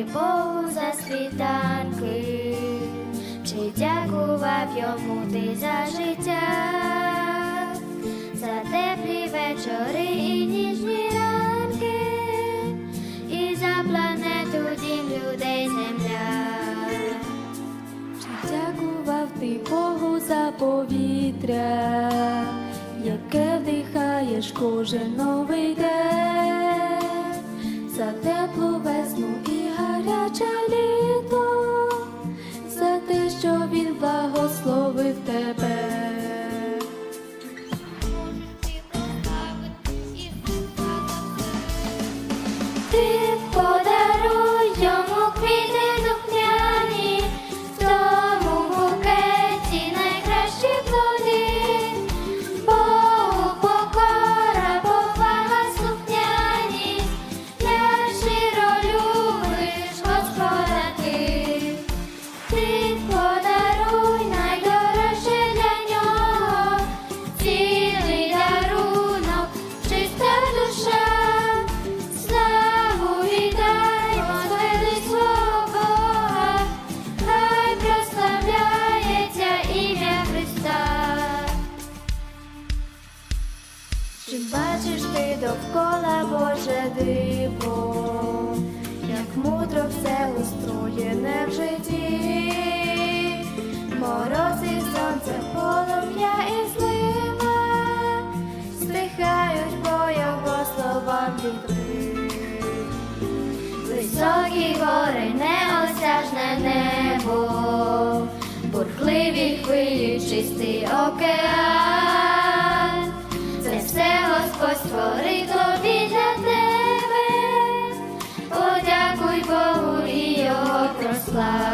ти Богу за світанки, чи дякував йому ти за життя, за теплі вечори і ніжні ранки, і за планету дім людей земля. Чи дякував ти Богу за повітря, яке вдихаєш кожен новий день, бачиш ти довкола Боже диво, як мудро все устроєне в житті, мороз і сонце, полум'я і злива, стихають по його словам вітри. Високі гори, неосяжне небо, бурхливі хвилі, чистий океан. Господь створив тобі для тебе, подякуй Богу і його прослав.